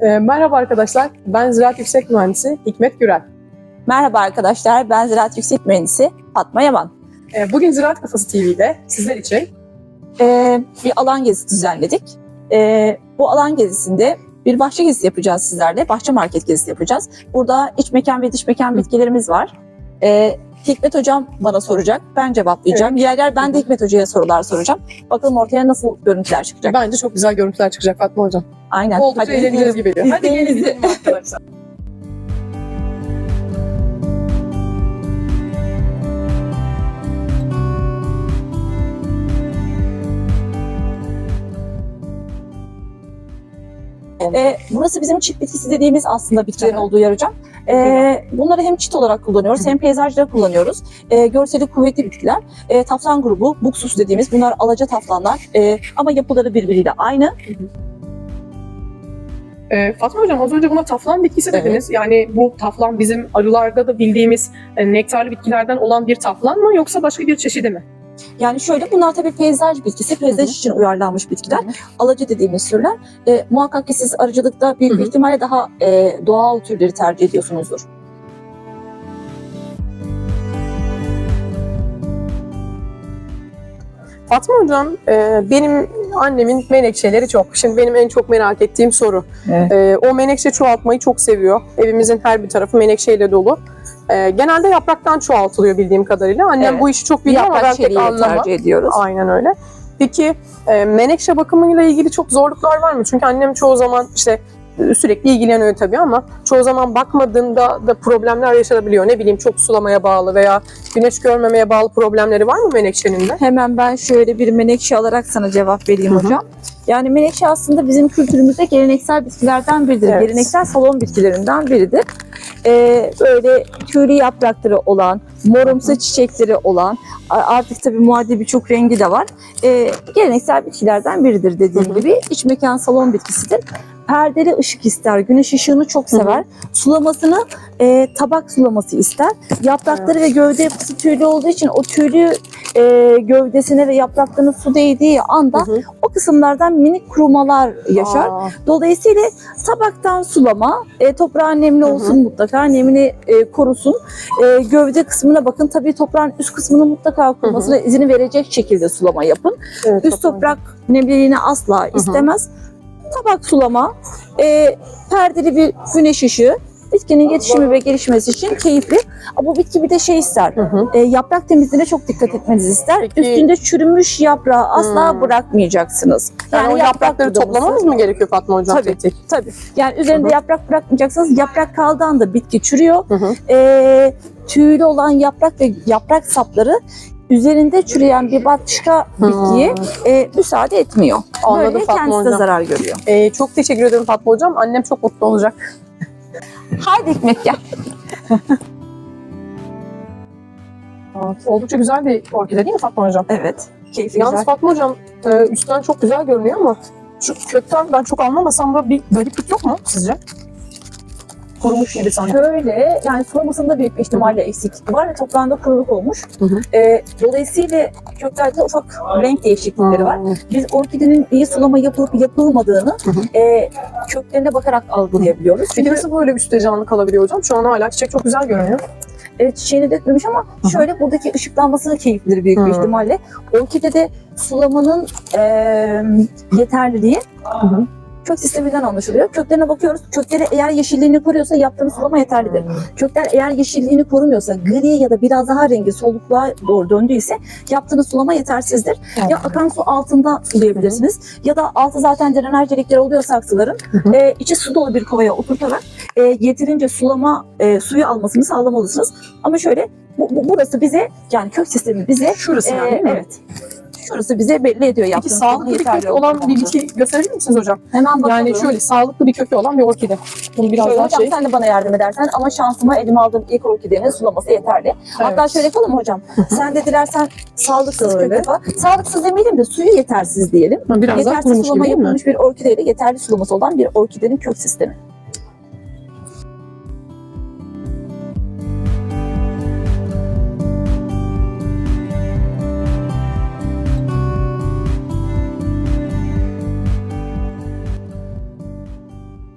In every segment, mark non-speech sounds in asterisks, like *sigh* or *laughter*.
Ee, merhaba arkadaşlar, ben Ziraat Yüksek Mühendisi Hikmet Gürel. Merhaba arkadaşlar, ben Ziraat Yüksek Mühendisi Fatma Yaman. Ee, bugün Ziraat Kafası TV'de sizler için Ee, bir alan gezisi düzenledik. Bu alan gezisinde bir bahçe gezisi yapacağız sizlerle. Bahçe market gezisi yapacağız. Burada iç mekan ve dış mekan bitkilerimiz var. Ee, Hikmet Hocam bana soracak, ben cevaplayacağım. Yer yer ben de Hikmet Hoca'ya sorular soracağım. Bakalım ortaya nasıl görüntüler çıkacak. bence çok güzel görüntüler çıkacak Fatma Hocam. Aynen. Oldukça eğleneceğiz gibi geliyor. Hadi gelin arkadaşlar. *laughs* Ee, burası bizim çift bitkisi dediğimiz aslında bitkilerin olduğu yer hocam. Ee, bunları hem çit olarak kullanıyoruz hem peyzajda kullanıyoruz. Ee, görseli kuvvetli bitkiler. Ee, taflan grubu, buksus dediğimiz bunlar alaca taflanlar. Ee, ama yapıları birbiriyle aynı. Ee, Fatma Hocam az önce buna taflan bitkisi Evet. dediniz. Yani bu taflan bizim arılarda da bildiğimiz e, nektarlı bitkilerden olan bir taflan mı yoksa başka bir çeşidi mi? Yani şöyle bunlar tabii peyzaj bitkisi, peyzaj için uyarlanmış bitkiler. Alaca dediğimiz türler. Ee, muhakkak ki siz arıcılıkta büyük bir Hı hı. ihtimalle daha e, doğal türleri tercih ediyorsunuzdur. Fatma Hocam, e, benim annemin menekşeleri çok. Şimdi benim en çok merak ettiğim soru. Evet. E, o menekşe çoğaltmayı çok seviyor. Evimizin her bir tarafı menekşeyle dolu. E, genelde yapraktan çoğaltılıyor bildiğim kadarıyla. Annem Evet. bu işi çok biliyor ama ben pek anlamam. tercih ediyoruz. Aynen öyle. Peki e, menekşe bakımıyla ilgili çok zorluklar var mı? Çünkü annem çoğu zaman işte e, sürekli ilgileniyor tabii ama çoğu zaman bakmadığında da problemler yaşanabiliyor. Ne bileyim çok sulamaya bağlı veya güneş görmemeye bağlı problemleri var mı menekşenin de? Hemen ben şöyle bir menekşe alarak sana cevap vereyim Hı hı. hocam. Yani menekşe aslında bizim kültürümüzde geleneksel bitkilerden biridir. Evet. Geleneksel salon bitkilerinden biridir. Ee, böyle tüylü yaprakları olan, morumsu çiçekleri olan, artık tabii muaddi birçok rengi de var. Ee, geleneksel bitkilerden biridir dediğim gibi. İç mekan salon bitkisidir. Perdeli ışık ister, güneş ışığını çok sever. Sulamasını e, tabak sulaması ister. Yaprakları ve gövde yapısı tüylü olduğu için o tüylü e, gövdesine ve yapraklarına su değdiği anda Hı hı. o kısımlardan minik kurumalar yaşar. Aa, Dolayısıyla tabaktan sulama, e, toprağın nemli Hı hı. olsun mutlaka, nemini e, korusun. E, gövde kısmına bakın, tabii toprağın üst kısmının mutlaka kurumasına izini verecek şekilde sulama yapın. evet, Üst toprak nemliliğini asla istemez. Tabak sulama, e, perdeli bir güneş ışığı, bitkinin yetişimi ve gelişmesi için keyifli. Ama bu bitki bir de şey ister, Hı hı. e, yaprak temizliğine çok dikkat etmenizi ister. Peki- Üstünde çürümüş yaprağı asla Hmm. bırakmayacaksınız. Yani, o yaprak yaprakları toplamamız mı gerekiyor Fatma Hocam? Tabii. tek? Tabii. Yani üzerinde Hı hı. yaprak bırakmayacaksınız. Yaprak kaldığı anda bitki çürüyor. Hı hı. E, tüylü olan yaprak ve yaprak sapları üzerinde çürüyen bir başka bitkiye e, müsaade etmiyor. Anladım Böyle Fatma kendisi de Hocam. zarar görüyor. Ee, çok teşekkür ederim Fatma Hocam. Annem çok mutlu olacak. *laughs* Haydi Hikmet gel. *laughs* Oldukça güzel bir orkide değil mi Fatma Hocam? Evet. Keyifli Yalnız güzel. Fatma Hocam e, üstten çok güzel görünüyor ama şu kökten ben çok anlamasam da bir gariplik yok mu sizce? Kurumuş gibi sanki. Şöyle yani sulamasında büyük bir ihtimalle eksiklik var ve toprağında kuruluk olmuş. Hı hı. Ee, dolayısıyla köklerde ufak renk değişiklikleri var. Biz orkidenin iyi sulama yapılıp yapılmadığını Hı hı. e, köklerine bakarak algılayabiliyoruz. Peki Çünkü nasıl böyle üstte canlı kalabiliyor hocam? Şu an hala çiçek çok güzel görünüyor. e, çiçeğini dökmemiş ama hı. şöyle buradaki ışıklanması keyiflidir büyük bir Hı. ihtimalle. Orkidede sulamanın e, yeterliliği hı. Kök sisteminden anlaşılıyor. Köklerine bakıyoruz. Kökleri eğer yeşilliğini koruyorsa yaptığınız sulama yeterlidir. Kökler eğer yeşilliğini korumuyorsa, gri ya da biraz daha rengi solukluğa doğru döndüyse yaptığınız sulama yetersizdir. Ya akan su altında sulayabilirsiniz ya da altı zaten drenaj delikleri oluyor saksıların. E, içi su dolu bir kovaya oturtarak e, yeterince sulama e, suyu almasını sağlamalısınız. Ama şöyle bu, bu- burası bize yani kök sistemi bize Şurası e, yani değil mi? evet. Şurası bize belli ediyor Peki yaptığınız sağlıklı bir kökü olan bir bitki gösterebilir misiniz hocam? Hemen bakalım. Yani şöyle sağlıklı bir kökü olan bir orkide. Bunu biraz Şöyle daha hocam şey. sen de bana yardım edersen ama şansıma elime aldığım ilk orkidenin sulaması yeterli. Hatta şöyle yapalım hocam? *laughs* sen de dilersen sağlıksız Şöyle. kök var. Sağlıksız demeyelim de suyu yetersiz diyelim. Ha, Biraz daha Yetersiz kurumuş gibi sulama değil mi? yapılmış bir orkideyle yeterli sulaması olan bir orkidenin kök sistemi.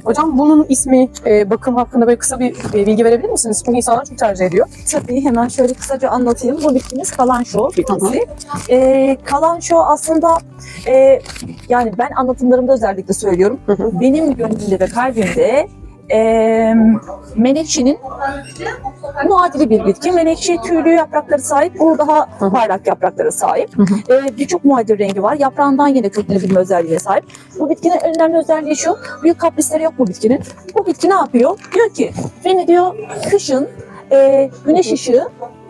Hocam bunun ismi, e, bakım hakkında böyle kısa bir e, bilgi verebilir misiniz? Çünkü insanlar çok tercih ediyor. Tabii hemen şöyle kısaca anlatayım. Bu bitkimiz kalanço bitkisi. Ee, kalanço aslında e, yani ben anlatımlarımda özellikle söylüyorum. Hı hı. Benim gönlümde ve kalbimde e, menekşenin muadili bir bitki. Menekşe tüylü yaprakları sahip, bu daha hı. parlak yapraklara sahip. Hı hı. E, Birçok muadil rengi var. Yaprağından yine köklenebilme özelliğine sahip. Bu bitkinin önemli özelliği şu, büyük kaprisleri yok bu bitkinin. Bu bitki ne yapıyor? Diyor ki, beni diyor kışın e, güneş ışığı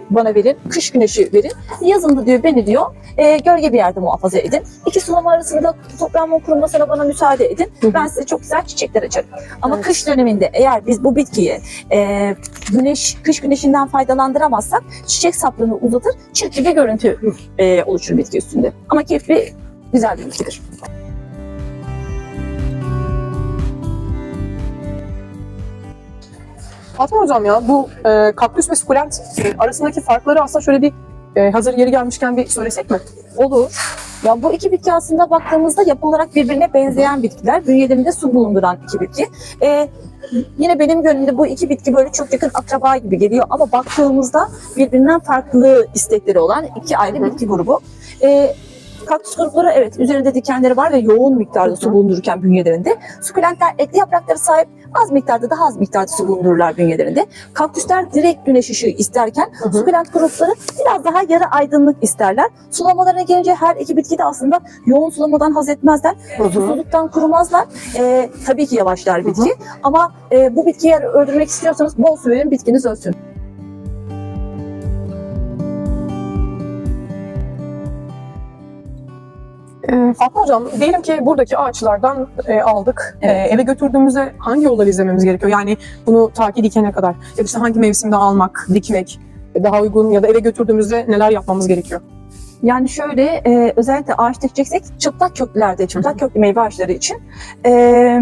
bana verin, kış güneşi verin. Yazın da diyor beni diyor e, gölge bir yerde muhafaza edin. İki sulama arasında toprağımın kurumasına bana müsaade edin. Hı hı. Ben size çok güzel çiçekler açarım. Ama Evet. kış döneminde eğer biz bu bitkiyi e, güneş kış güneşinden faydalandıramazsak çiçek saplığını uzatır, çirkin bir görüntü e, oluşur bitki üstünde. Ama keyifli, güzel bir bitkidir. Fatma Hocam ya bu e, kaktüs ve sukulent e, arasındaki farkları aslında şöyle bir e, hazır yeri gelmişken bir söylesek mi? Olur. Ya bu iki bitki aslında baktığımızda yapı olarak birbirine benzeyen bitkiler. Bünyelerinde su bulunduran iki bitki. Ee, yine benim gönlümde bu iki bitki böyle çok yakın akraba gibi geliyor ama baktığımızda birbirinden farklı istekleri olan iki ayrı bitki grubu. Ee, Kaktüs grupları evet üzerinde dikenleri var ve yoğun miktarda Hı su hı. bulundururken bünyelerinde. Sukulentler etli yaprakları sahip az miktarda daha az miktarda su bulundururlar bünyelerinde. Kaktüsler direkt güneş ışığı isterken Hı hı. sukulent grupları biraz daha yarı aydınlık isterler. Sulamalarına gelince her iki bitki de aslında yoğun sulamadan haz etmezler. Hı hı. Susuzluktan kurumazlar. Ee, tabii ki yavaşlar bitki ama e, bu bitkiyi eğer öldürmek istiyorsanız bol su verin bitkiniz ölsün. Fatma Hocam diyelim ki buradaki ağaçlardan e, aldık. E, Evet. eve götürdüğümüzde hangi yolları izlememiz gerekiyor? Yani bunu ta ki dikene kadar. Ya işte hangi mevsimde almak, dikmek e, daha uygun ya da eve götürdüğümüzde neler yapmamız gerekiyor? Yani şöyle e, özellikle ağaç dikeceksek çıplak köklerde, çıplak köklü meyve ağaçları için e,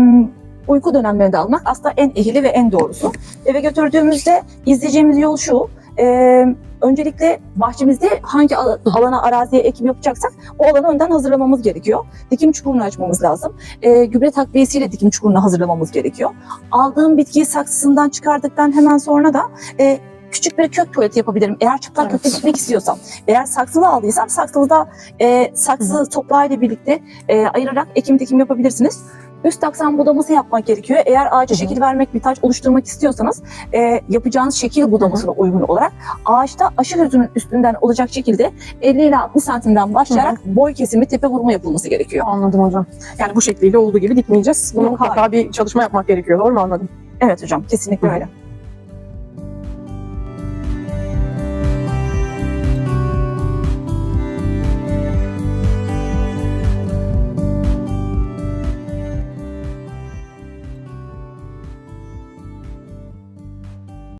uyku dönemlerinde almak aslında en ehili ve en doğrusu. Eve götürdüğümüzde izleyeceğimiz yol şu. e, öncelikle bahçemizde hangi al- alana, araziye ekim yapacaksak o alanı önden hazırlamamız gerekiyor. Dikim çukurunu açmamız lazım. E, gübre takviyesiyle dikim çukurunu hazırlamamız gerekiyor. Aldığım bitkiyi saksısından çıkardıktan hemen sonra da e, küçük bir kök tuvaleti yapabilirim. Eğer çıplak Evet. kökte dikmek istiyorsam. Eğer saksılı aldıysam saksılıda e, saksı toprağıyla birlikte e, ayırarak ekim dikim yapabilirsiniz. Üst aksam budaması yapmak gerekiyor. Eğer ağaca Hı hı. şekil vermek, bir taç oluşturmak istiyorsanız e, yapacağınız şekil budamasına uygun olarak ağaçta aşı hüzünün üstünden olacak şekilde 50 ile 60 santimden başlayarak boy kesimi tepe vurma yapılması gerekiyor. Anladım hocam. Yani bu şekliyle olduğu gibi dikmeyeceğiz. Bunu Yok, mutlaka bir çalışma yapmak gerekiyor. Doğru mu anladım? Evet hocam kesinlikle Hı. öyle.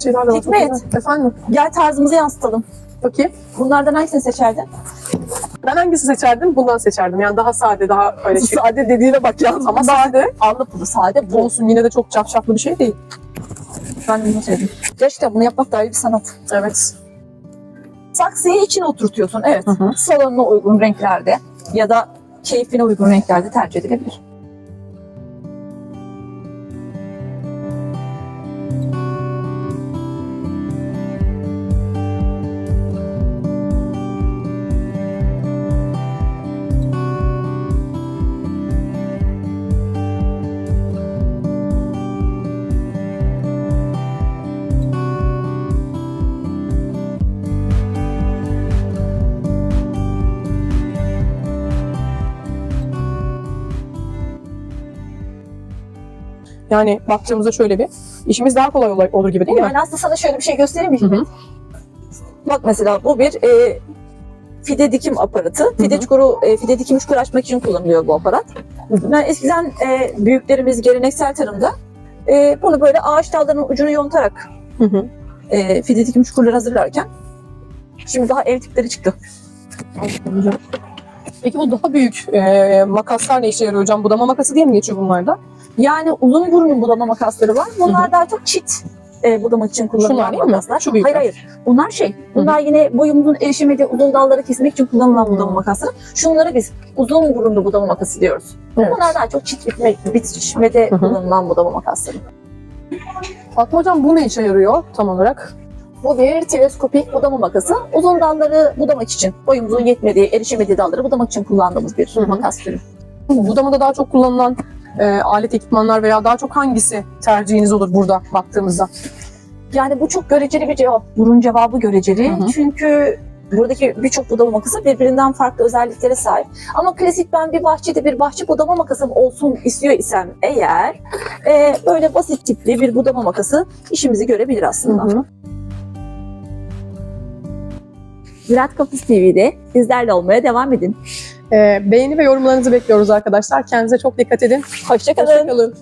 Şeyler de var, çok Hikmet. güzel. Efendim? Gel tarzımızı yansıtalım. Bakayım. Bunlardan hangisini seçerdin? Ben hangisi seçerdim? Bundan seçerdim. Yani daha sade, daha öyle şey. Sade dediğine bak yalnız. Ama sade Allı pulu sade bu. olsun yine de çok cafcaflı bir şey değil. Ben bunu sevdim. Gerçekten bunu yapmak da ayrı bir sanat. Evet. Saksıyı içine oturtuyorsun. Evet. Hı hı. Salonuna uygun renklerde ya da keyfine uygun renklerde tercih edilebilir. Yani baktığımızda şöyle bir işimiz daha kolay olur, olur gibi değil mi? Yani aslında sana şöyle bir şey göstereyim mi? Hı hı. Bak mesela bu bir e, fide dikim aparatı. Fide çukuru, e, fide dikim çukuru açmak için kullanılıyor bu aparat. Ben eskiden e, büyüklerimiz geleneksel tarımda e, bunu böyle ağaç dallarının ucunu yontarak Hı hı. e, fide dikim çukurları hazırlarken şimdi daha ev tipleri çıktı. Peki bu daha büyük e, makaslar ne işe yarıyor hocam? Budama makası diye mi geçiyor bunlarda? Yani uzun burun budama makasları var. Bunlar daha çok çit e, budamak için kullanılan Şunlar makaslar. Şu büyükler. hayır hayır. Bunlar şey. Bunlar yine boyumuzun erişemediği uzun dalları kesmek için kullanılan Hı. budama makasları. Şunları biz uzun burunlu budama makası diyoruz. Evet. Bunlar daha çok çift bitme, bitişmede Hı hı. kullanılan budama makasları. Fatma Hocam bu ne işe yarıyor tam olarak? Bu bir teleskopik budama makası. Uzun dalları budamak için, boyumuzun yetmediği, erişemediği dalları budamak için kullandığımız bir Hı hı. makas türü. Budamada daha çok kullanılan e, alet ekipmanlar veya daha çok hangisi tercihiniz olur burada baktığımızda? Yani bu çok göreceli bir cevap. Bunun cevabı göreceli. Hı hı. Çünkü buradaki birçok budama makası birbirinden farklı özelliklere sahip. Ama klasik ben bir bahçede bir bahçe budama makasım olsun istiyor isem eğer e, böyle basit tipli bir budama makası işimizi görebilir aslında. Hı hı. Ziraat Kapısı TV'de bizlerle olmaya devam edin. E, beğeni ve yorumlarınızı bekliyoruz arkadaşlar. Kendinize çok dikkat edin. Hoşçakalın. Hoşçakalın.